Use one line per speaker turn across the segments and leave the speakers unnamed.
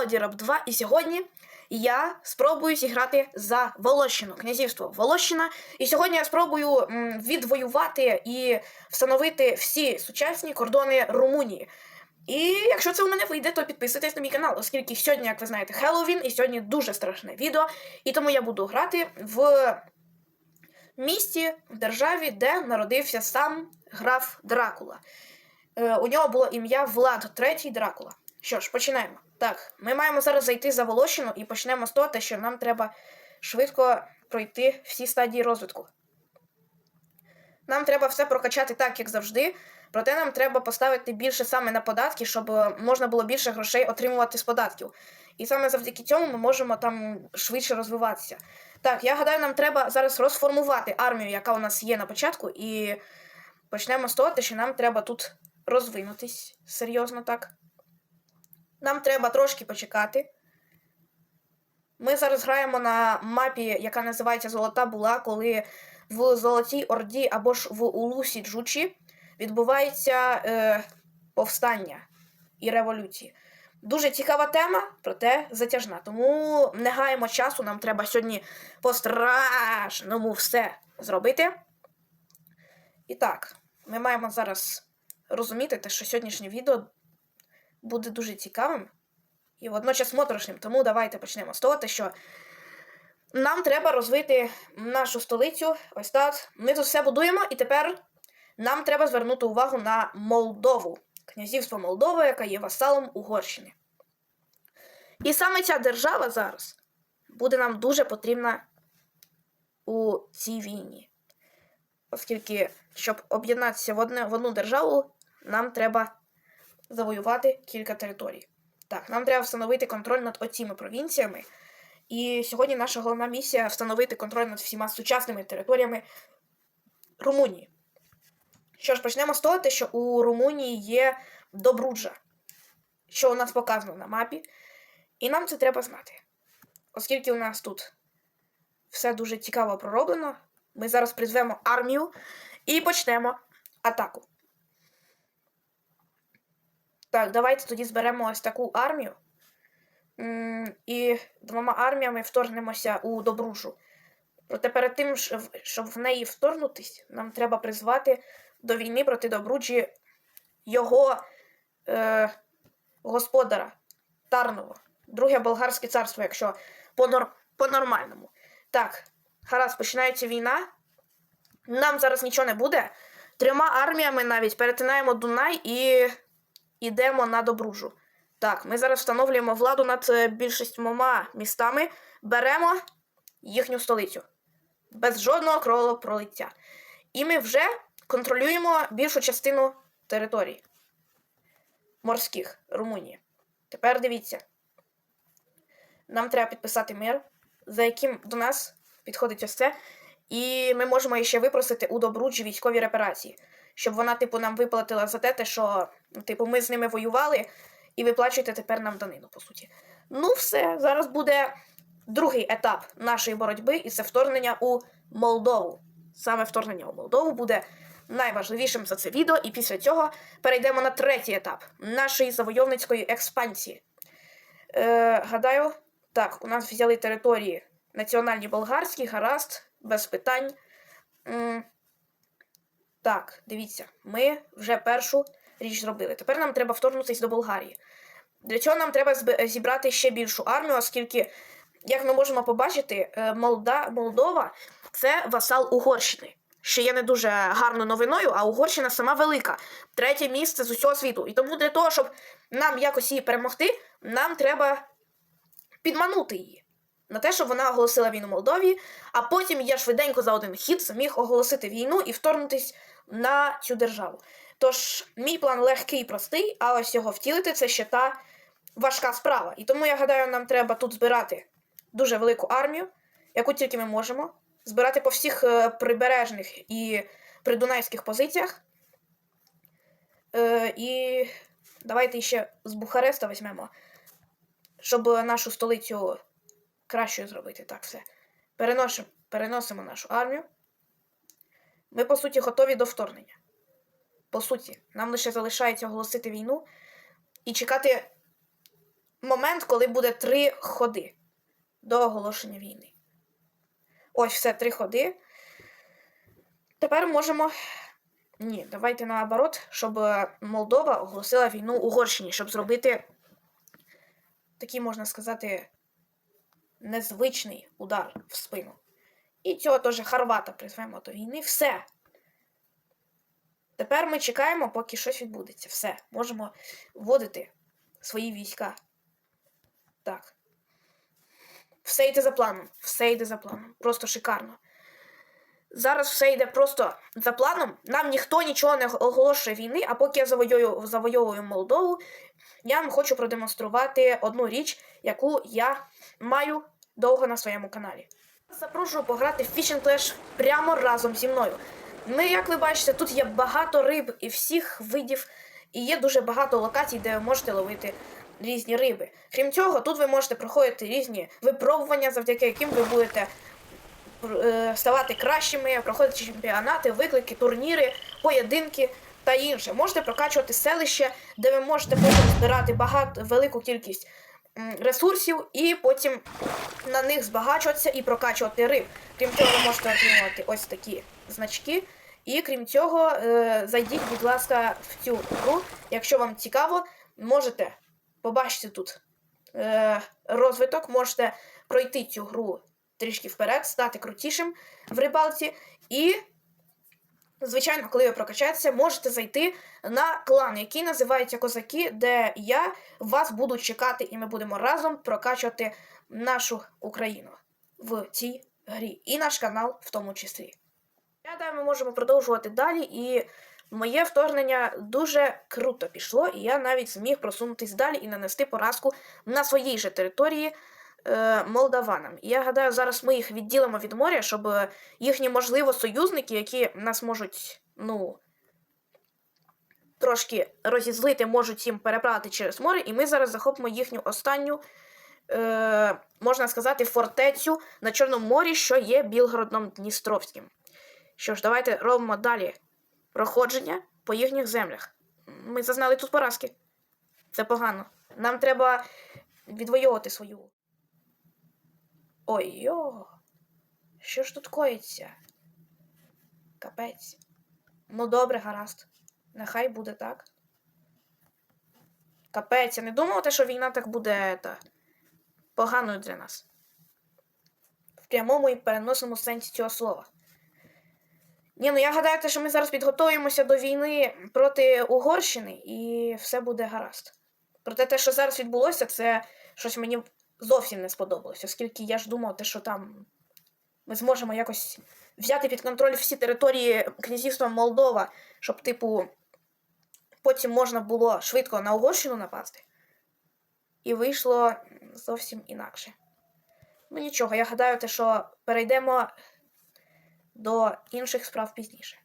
Володі Раб 2, і сьогодні я спробую зіграти за Волощину, князівство Волощина. І сьогодні я спробую відвоювати і встановити всі сучасні кордони Румунії. І якщо це у мене вийде, то підписуйтесь на мій канал, оскільки сьогодні, як ви знаєте, Хеллоуін, і сьогодні дуже страшне відео. І тому я буду грати в місті, в державі, де народився сам граф Дракула. Е, у нього було ім'я Влад III Дракула. Що ж, починаємо. Так, ми маємо зараз зайти за Волощину і почнемо з того, що нам треба швидко пройти всі стадії розвитку. Нам треба все прокачати так, як завжди. Проте нам треба поставити більше саме на податки, щоб е, можна було більше грошей отримувати з податків. І саме завдяки цьому ми можемо там швидше розвиватися. Так, я гадаю, нам треба зараз розформувати армію, яка у нас є на початку, і почнемо з того, що нам треба тут розвинутись серйозно так. Нам треба трошки почекати. Ми зараз граємо на мапі, яка називається Золота Була, коли в Золотій Орді або ж в Улусі Джучі відбувається е, повстання і революції. Дуже цікава тема, проте затяжна. Тому не гаємо часу, нам треба сьогодні по-страшному все зробити. І так, ми маємо зараз розуміти, те, що сьогоднішнє відео буде дуже цікавим і водночас моторошним. Тому давайте почнемо з того, що нам треба розвити нашу столицю. Ось так. Ми тут все будуємо, і тепер нам треба звернути увагу на Молдову, князівство Молдова, яка є васалом Угорщини. І саме ця держава зараз буде нам дуже потрібна у цій війні. Оскільки, щоб об'єднатися в одну державу, нам треба завоювати кілька територій. Так, нам треба встановити контроль над оціми провінціями. І сьогодні наша головна місія встановити контроль над всіма сучасними територіями Румунії. Що ж, почнемо з того, що у Румунії є Добруджа, що у нас показано на мапі. І нам це треба знати. Оскільки у нас тут все дуже цікаво пророблено, ми зараз призвемо армію і почнемо атаку. Так, давайте тоді зберемо ось таку армію. І двома арміями вторгнемося у Добружу. Проте перед тим, щоб в неї вторгнутись, нам треба призвати до війни проти Добруджі його е, господара Тарново. Друге болгарське царство, якщо по-нор- по-нормальному. Так, гаразд, починається війна. Нам зараз нічого не буде. Трьома арміями навіть перетинаємо Дунай і йдемо на Добружу. Так, ми зараз встановлюємо владу над е, більшістьмома містами, беремо їхню столицю. Без жодного кровопролиття. І ми вже контролюємо більшу частину територій морських Румунії. Тепер дивіться. Нам треба підписати мир, за яким до нас підходить ось це. І ми можемо ще випросити у Добруджі військові репарації, щоб вона, типу, нам виплатила за те, що типу, ми з ними воювали, і виплачуєте тепер нам данину, по суті. Ну, все, зараз буде другий етап нашої боротьби, і це вторгнення у Молдову. Саме вторгнення у Молдову буде найважливішим за це відео, і після цього перейдемо на третій етап нашої завойовницької експансії. Е, гадаю, так, у нас взяли території національні болгарські, гаразд, без питань. Так, дивіться, ми вже першу річ зробили. Тепер нам треба вторгнутися до Болгарії. Для цього нам треба зібрати ще більшу армію, оскільки, як ми можемо побачити, е, Молда... Молдова це васал Угорщини. Що є не дуже гарною новиною, а Угорщина сама велика. Третє місце з усього світу. І тому для того, щоб нам якось її перемогти, нам треба підманути її. На те, щоб вона оголосила війну Молдові, а потім я швиденько за один хід зміг оголосити війну і вторгнутись на цю державу. Тож, мій план легкий і простий, а ось його втілити це ще та важка справа. І тому я гадаю, нам треба тут збирати дуже велику армію, яку тільки ми можемо, збирати по всіх е, прибережних і придунайських позиціях. Е, і давайте ще з Бухареста візьмемо, щоб нашу столицю кращою зробити. Так, все. Переносимо, переносимо нашу армію. Ми, по суті, готові до вторгнення. По суті, нам лише залишається оголосити війну і чекати момент, коли буде три ходи до оголошення війни. Ось все три ходи. Тепер можемо. Ні, давайте наоборот, щоб е, Молдова оголосила війну Угорщині, щоб зробити такий, можна сказати, незвичний удар в спину. І цього теж Харвата призвемо до війни. Все. Тепер ми чекаємо, поки щось відбудеться. Все. Можемо вводити свої війська. Так. Все йде за планом. Все йде за планом. Просто шикарно. Зараз все йде просто за планом. Нам ніхто нічого не оголошує війни, а поки я завоюю, завойовую Молдову, я вам хочу продемонструвати одну річ, яку я маю довго на своєму каналі. Запрошую пограти в Fishing Clash прямо разом зі мною. Ми, як ви бачите, тут є багато риб і всіх видів, і є дуже багато локацій, де ви можете ловити різні риби. Крім цього, тут ви можете проходити різні випробування, завдяки яким ви будете ставати кращими, проходити чемпіонати, виклики, турніри, поєдинки та інше. Можете прокачувати селище, де ви можете потім збирати багато велику кількість ресурсів і потім на них збагачуватися і прокачувати риб. Крім цього, ви можете отримувати ось такі значки. І крім цього, е, зайдіть, будь ласка, в цю гру. Якщо вам цікаво, можете побачити тут е, розвиток, можете пройти цю гру трішки вперед, стати крутішим в рибалці. І, звичайно, коли ви прокачаєтеся, можете зайти на клан, який називається Козаки, де я вас буду чекати, і ми будемо разом прокачувати нашу Україну в цій грі. І наш канал в тому числі. Я ми можемо продовжувати далі, і моє вторгнення дуже круто пішло, і я навіть зміг просунутись далі і нанести поразку на своїй же території е, молдаванам. І я гадаю, зараз ми їх відділимо від моря, щоб їхні, можливо, союзники, які нас можуть, ну. Трошки розізлити, можуть їм переправити через море, і ми зараз захопимо їхню останню, е, можна сказати, фортецю на Чорному морі, що є Білгородом Дністровським. Що ж, давайте робимо далі проходження по їхніх землях. Ми зазнали тут поразки. Це погано. Нам треба відвоювати свою. Ой йо. Що ж тут коїться? Капець. Ну добре, гаразд. Нехай буде так. Капець, я не думав, те, що війна так буде та, поганою для нас. В прямому і переносному сенсі цього слова. Ні, ну я гадаю, те, що ми зараз підготуємося до війни проти Угорщини, і все буде гаразд. Проте те, що зараз відбулося, це щось мені зовсім не сподобалось, оскільки я ж думав, що там ми зможемо якось взяти під контроль всі території князівства Молдова, щоб, типу, потім можна було швидко на Угорщину напасти. І вийшло зовсім інакше. Ну нічого, я гадаю, те, що перейдемо до інших справ пізніше.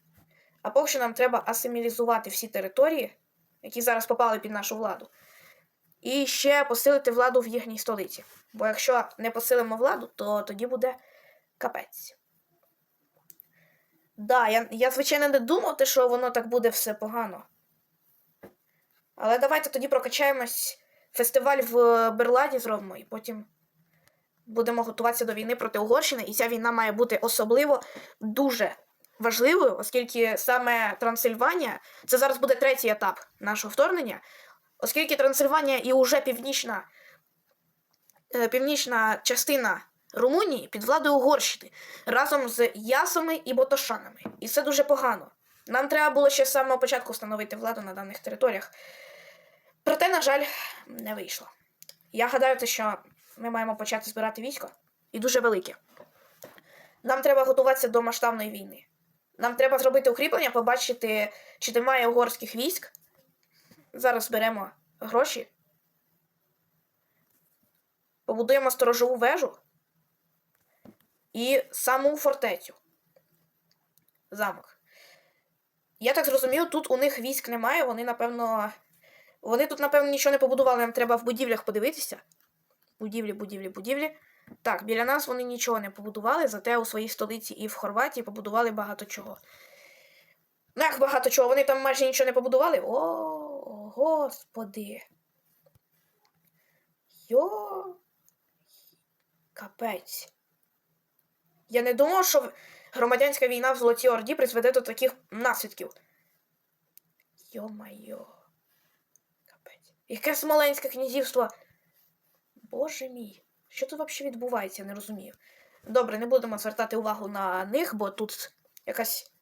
А поки що нам треба асимілізувати всі території, які зараз попали під нашу владу, і ще посилити владу в їхній столиці. Бо якщо не посилимо владу, то тоді буде капець. Да, я, я звичайно, не думав, що воно так буде все погано. Але давайте тоді прокачаємось фестиваль в Берладі зробимо, і потім будемо готуватися до війни проти Угорщини, і ця війна має бути особливо дуже важливою, оскільки саме Трансильванія це зараз буде третій етап нашого вторгнення, оскільки Трансильванія і уже північна, е, північна частина Румунії під владою Угорщини разом з Ясами і Ботошанами. І це дуже погано. Нам треба було ще з самого початку встановити владу на даних територіях. Проте, на жаль, не вийшло. Я гадаю, те, що ми маємо почати збирати військо і дуже велике. Нам треба готуватися до масштабної війни. Нам треба зробити укріплення, побачити, чи немає угорських військ. Зараз зберемо гроші. Побудуємо сторожову вежу і саму фортецю. Замок. Я так зрозумів, тут у них військ немає, вони, напевно. Вони тут, напевно, нічого не побудували, нам треба в будівлях подивитися. Будівлі, будівлі, будівлі. Так, біля нас вони нічого не побудували, зате у своїй столиці і в Хорватії побудували багато чого. Ну, як багато чого, вони там майже нічого не побудували. О, господи. Йо. Капець. Я не думав, що громадянська війна в Золотій Орді призведе до таких наслідків. Йо-майо. Капець. Яке Смоленське князівство? Боже мій. Що тут взагалі відбувається, я не розумію. Добре, не будемо звертати увагу на них, бо тут якась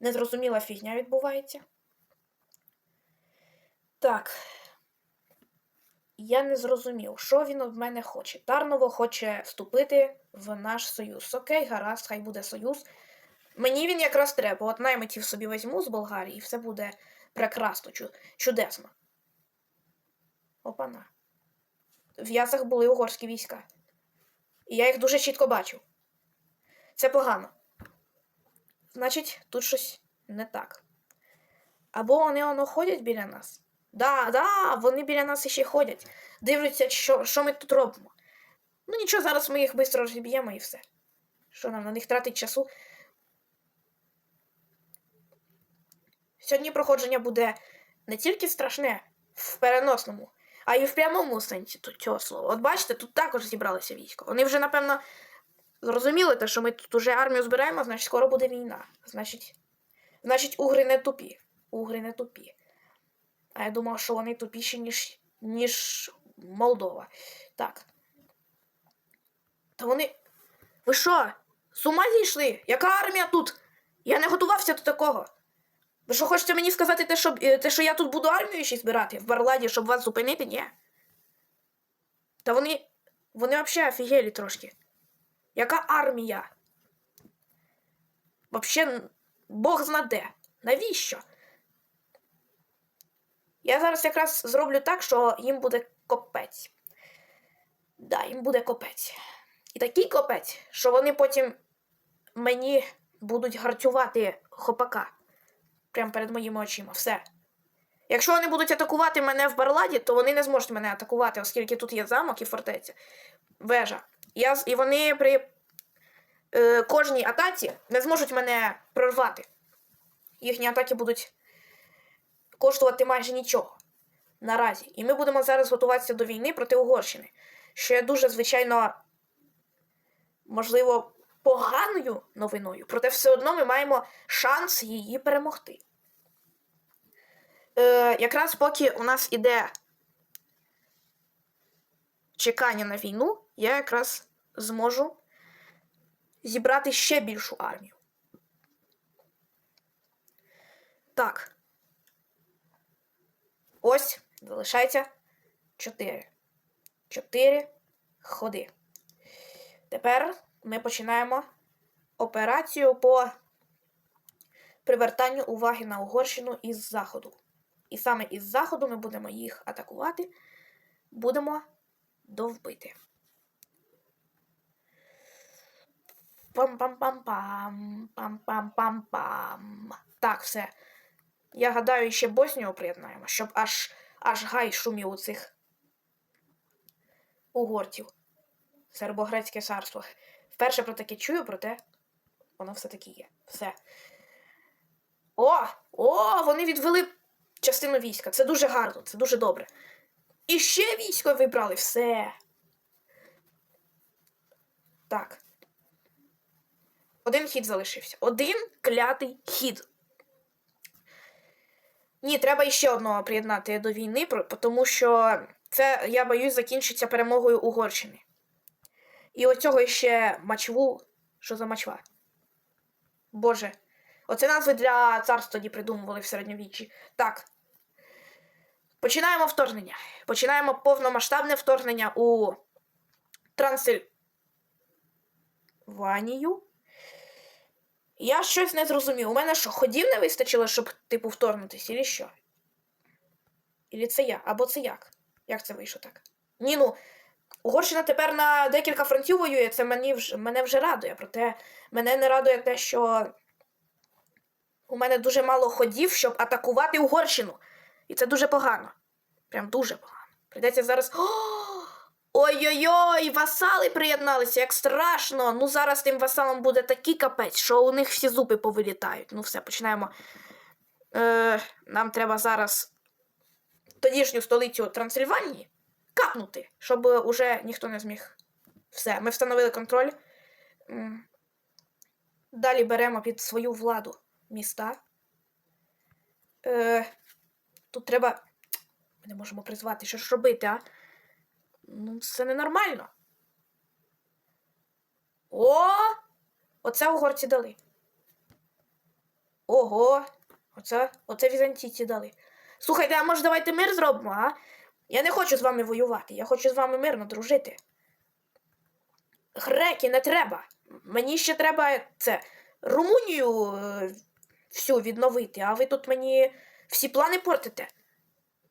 незрозуміла фігня відбувається. Так. Я не зрозумів, що він від мене хоче. Тарново хоче вступити в наш союз. Окей, гаразд, хай буде союз. Мені він якраз треба. От наймитів собі візьму з Болгарії, і все буде прекрасно, чудесно. Опана. В ясах були угорські війська. І я їх дуже чітко бачив. Це погано. Значить, тут щось не так. Або вони воно ходять біля нас. Да, да, вони біля нас іще ходять. Дивляться, що, що ми тут робимо. Ну нічого, зараз ми їх швидко розіб'ємо і все. Що нам на них тратить часу? Сьогодні проходження буде не тільки страшне в переносному, а й в прямому сенсі тут цього слова. От бачите, тут також зібралися військо. Вони вже, напевно, зрозуміли те, що ми тут уже армію збираємо, значить скоро буде війна. Значить, значить, угри не тупі. Угри не тупі. А я думав, що вони тупіші, ніж, ніж Молдова. Так. Та вони. Ви що? З ума зійшли? Яка армія тут? Я не готувався до такого. Ви що хочете мені сказати, те, що, е, те, що я тут буду армію ще збирати в Барладі, щоб вас зупинити? Ні. Та вони. Вони взагалі офігелі трошки. Яка армія? Вообще, Бог знаде. Навіщо? Я зараз якраз зроблю так, що їм буде копець. Да, їм буде копець. І такий копець, що вони потім мені будуть гарцювати хопака. Прямо перед моїми очима. Все. Якщо вони будуть атакувати мене в Барладі, то вони не зможуть мене атакувати, оскільки тут є замок і фортеця. Вежа. Я, і вони при е, кожній атаці не зможуть мене прорвати. Їхні атаки будуть коштувати майже нічого наразі. І ми будемо зараз готуватися до війни проти Угорщини, що є дуже, звичайно, можливо, поганою новиною, проте все одно ми маємо шанс її перемогти. Е, якраз поки у нас іде чекання на війну, я якраз зможу зібрати ще більшу армію. Так. Ось залишається 4. 4 ходи. Тепер ми починаємо операцію по привертанню уваги на Угорщину із заходу. І саме із заходу ми будемо їх атакувати, будемо довбити. Пам-пам-пам-пам. Пам-пам-пам-пам. Так, все. Я гадаю, ще Боснію приєднаємо, щоб аж аж гай шумів у цих угорців. Сербогрецьке царство. Вперше про таке чую, проте воно все-таки є. Все. О! О! Вони відвели частину війська. Це дуже гарно, це дуже добре. І ще військо вибрали. Все. Так. Один хід залишився. Один клятий хід. Ні, треба іще одного приєднати до війни, тому що це, я боюсь, закінчиться перемогою Угорщини. І оцього ще мачву. Що за мачва? Боже. Оце назви для царств тоді придумували в середньовіччі. Так. Починаємо вторгнення. Починаємо повномасштабне вторгнення у Трансильванію. Я щось не зрозумів. У мене що, ходів не вистачило, щоб, типу, вторгнутися, і що? Ілі це я? Або це як? Як це вийшло так? Ні, ну, Угорщина тепер на декілька фронтів воює, це мені вже, мене вже радує. Проте мене не радує те, що у мене дуже мало ходів, щоб атакувати Угорщину. І це дуже погано. Прям дуже погано. Прийдеться зараз. О! Ой-ой-ой, васали приєдналися, як страшно. Ну зараз тим васалам буде такий капець, що у них всі зуби повилітають. Ну все, починаємо. Е, нам треба зараз тодішню столицю Трансильванії капнути, щоб уже ніхто не зміг. Все, ми встановили контроль. Далі беремо під свою владу міста. Е, тут треба. Ми не можемо призвати. Що ж робити, а? Ну, це ненормально. О! Оце угорці дали. Ого! Оце, оце візантійці дали. Слухайте, а може давайте мир зробимо, а? Я не хочу з вами воювати, я хочу з вами мирно дружити. Греки, не треба. Мені ще треба це Румунію е, всю відновити, а ви тут мені всі плани портите.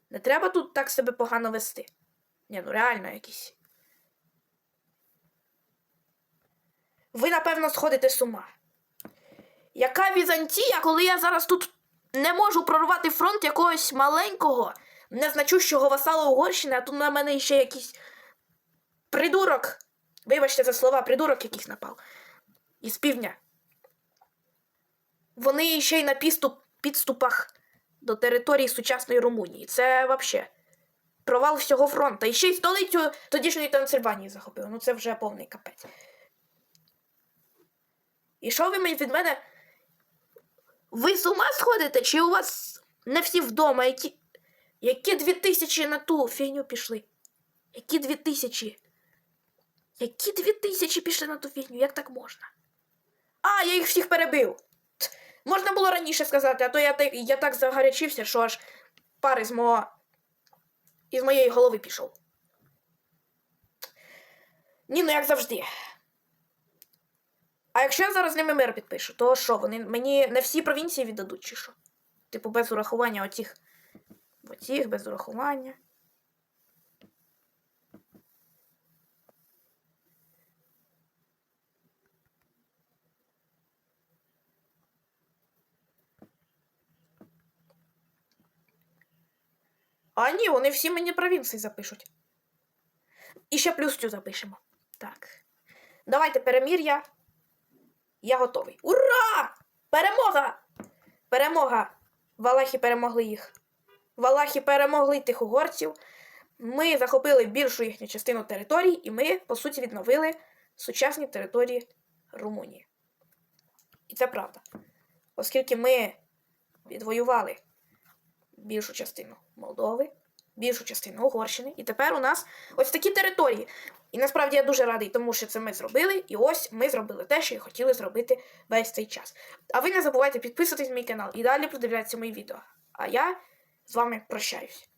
Не треба тут так себе погано вести. Ні, ну реально якісь. Ви, напевно, сходите з ума. Яка Візантія, коли я зараз тут не можу прорвати фронт якогось маленького, незначущого васала Угорщини, а тут на мене ще якийсь придурок. Вибачте за слова, придурок якийсь напав. Із півдня. Вони ще й на підступах до території сучасної Румунії. Це взагалі провал всього фронту. І ще й столицю тодішньої Трансильванії захопили. Ну це вже повний капець. І що ви від мене? Ви з ума сходите? Чи у вас не всі вдома? Які, які дві тисячі на ту фігню пішли? Які дві тисячі? Які дві тисячі пішли на ту фігню? Як так можна? А, я їх всіх перебив. Можна було раніше сказати, а то я, я так загарячився, що аж пар із мого із моєї голови пішов. Ні, ну як завжди. А якщо я зараз з ними мир підпишу, то що, вони мені не всі провінції віддадуть, чи що? Типу, без урахування оцих. Оцих, без урахування. А ні, вони всі мені провінції запишуть. І ще плюс цю запишемо. Так. Давайте перемір'я. Я готовий. Ура! Перемога! Перемога! Валахи перемогли їх. Валахи перемогли тих угорців. Ми захопили більшу їхню частину територій, і ми, по суті, відновили сучасні території Румунії. І це правда. Оскільки ми відвоювали більшу частину Молдови, більшу частину Угорщини, і тепер у нас ось такі території. І насправді я дуже радий, тому що це ми зробили, і ось ми зробили те, що я хотіли зробити весь цей час. А ви не забувайте підписуватись на мій канал і далі продивлятися мої відео. А я з вами прощаюсь.